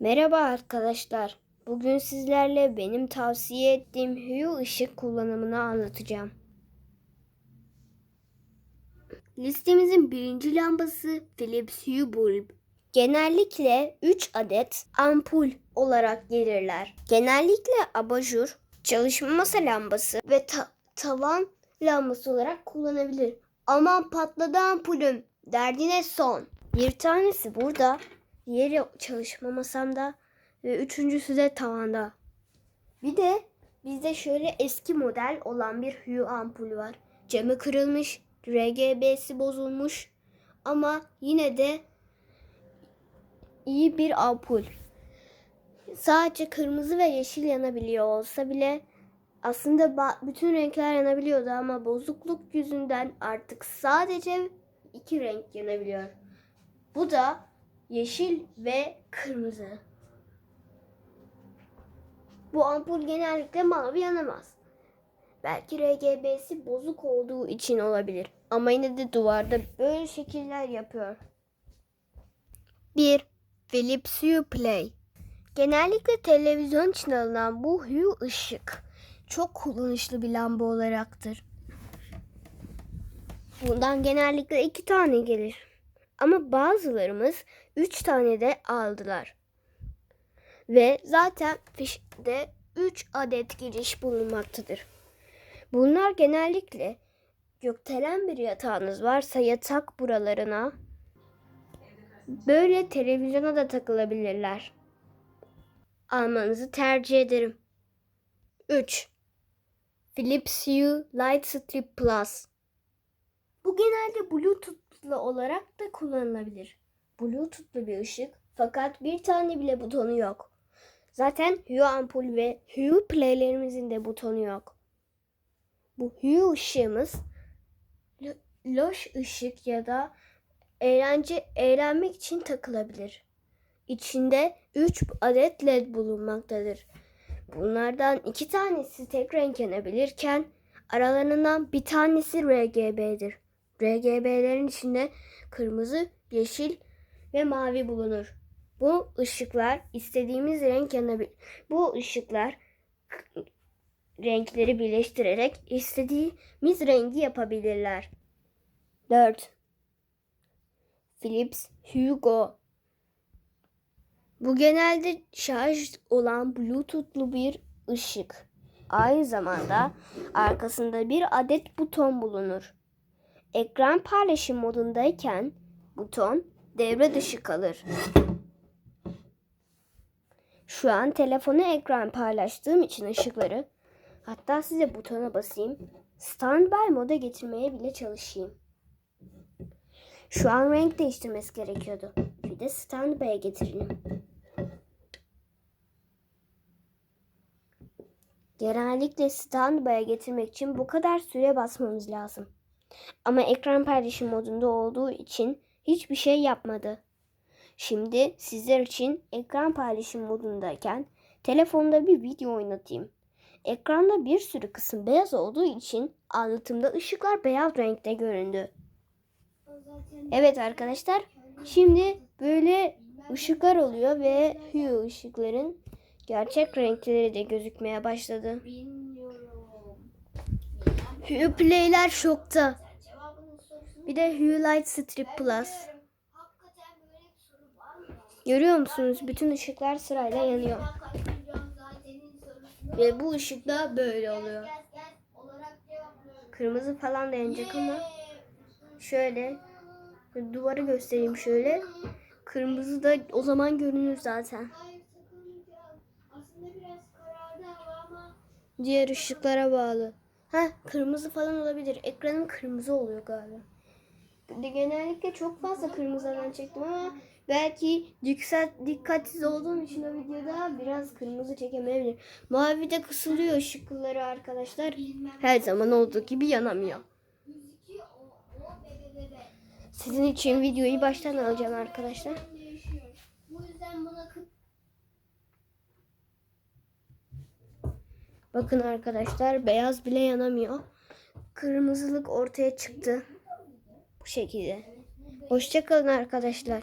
Merhaba arkadaşlar. Bugün sizlerle benim tavsiye ettiğim Hue ışık kullanımını anlatacağım. Listemizin birinci lambası Philips Hue Bulb. Genellikle 3 adet ampul olarak gelirler. Genellikle abajur, çalışma masa lambası ve ta- tavan lambası olarak kullanabilir. Aman patladı ampulüm derdine son. Bir tanesi burada, diğeri çalışma masamda ve üçüncüsü de tavanda. Bir de bizde şöyle eski model olan bir Hue ampul var. Camı kırılmış, RGB'si bozulmuş ama yine de iyi bir ampul. Sadece kırmızı ve yeşil yanabiliyor olsa bile aslında bütün renkler yanabiliyordu ama bozukluk yüzünden artık sadece iki renk yanabiliyor. Bu da yeşil ve kırmızı. Bu ampul genellikle mavi yanamaz. Belki RGB'si bozuk olduğu için olabilir. Ama yine de duvarda böyle şekiller yapıyor. 1. Philips Hue Play Genellikle televizyon için alınan bu Hue ışık çok kullanışlı bir lamba olaraktır. Bundan genellikle iki tane gelir. Ama bazılarımız üç tane de aldılar. Ve zaten fişte 3 adet giriş bulunmaktadır. Bunlar genellikle gökdelen bir yatağınız varsa yatak buralarına böyle televizyona da takılabilirler. Almanızı tercih ederim. 3. Philips Hue Light Strip Plus Bu genelde Bluetooth'lu olarak da kullanılabilir. Bluetooth'lu bir ışık fakat bir tane bile butonu yok. Zaten Hue ampul ve Hue playlerimizin de butonu yok. Bu Hue ışığımız lo- loş ışık ya da eğlence eğlenmek için takılabilir. İçinde 3 adet led bulunmaktadır. Bunlardan iki tanesi tek renk yanabilirken aralarından bir tanesi RGB'dir. RGB'lerin içinde kırmızı, yeşil ve mavi bulunur. Bu ışıklar istediğimiz renk yanabilir. Bu ışıklar renkleri birleştirerek istediğimiz rengi yapabilirler. 4. Philips Hugo Bu genelde şarj olan bluetoothlu bir ışık. Aynı zamanda arkasında bir adet buton bulunur. Ekran paylaşım modundayken buton devre dışı kalır. Şu an telefonu ekran paylaştığım için ışıkları hatta size butona basayım. Standby moda getirmeye bile çalışayım. Şu an renk değiştirmesi gerekiyordu. Bir de standby'e getirelim. Genellikle standby'e getirmek için bu kadar süre basmamız lazım. Ama ekran paylaşım modunda olduğu için hiçbir şey yapmadı. Şimdi sizler için ekran paylaşım modundayken telefonda bir video oynatayım. Ekranda bir sürü kısım beyaz olduğu için anlatımda ışıklar beyaz renkte göründü. Evet arkadaşlar şimdi böyle ışıklar oluyor ve Hue ışıkların gerçek renkleri de gözükmeye başladı. Hue Play'ler şokta. Bir de Hue Light Strip Plus. Görüyor musunuz? Bütün ışıklar sırayla yanıyor. Ve bu ışık da böyle oluyor. Kırmızı falan da yanacak ama şöyle duvarı göstereyim şöyle. Kırmızı da o zaman görünür zaten. Diğer ışıklara bağlı. Ha kırmızı falan olabilir. Ekranım kırmızı oluyor galiba. Genellikle çok fazla kırmızıdan çektim ama belki dikkat, dikkatsiz olduğum için o videoda biraz kırmızı çekemeyebilir. Mavi de kısılıyor ışıkları arkadaşlar. Her zaman olduğu gibi yanamıyor. 102 o o bebe bebe. Sizin için videoyu baştan alacağım arkadaşlar. Değişiyor. Bu yüzden buna kıt Bakın arkadaşlar beyaz bile yanamıyor. Kırmızılık ortaya çıktı. Şekilde. Hoşçakalın arkadaşlar.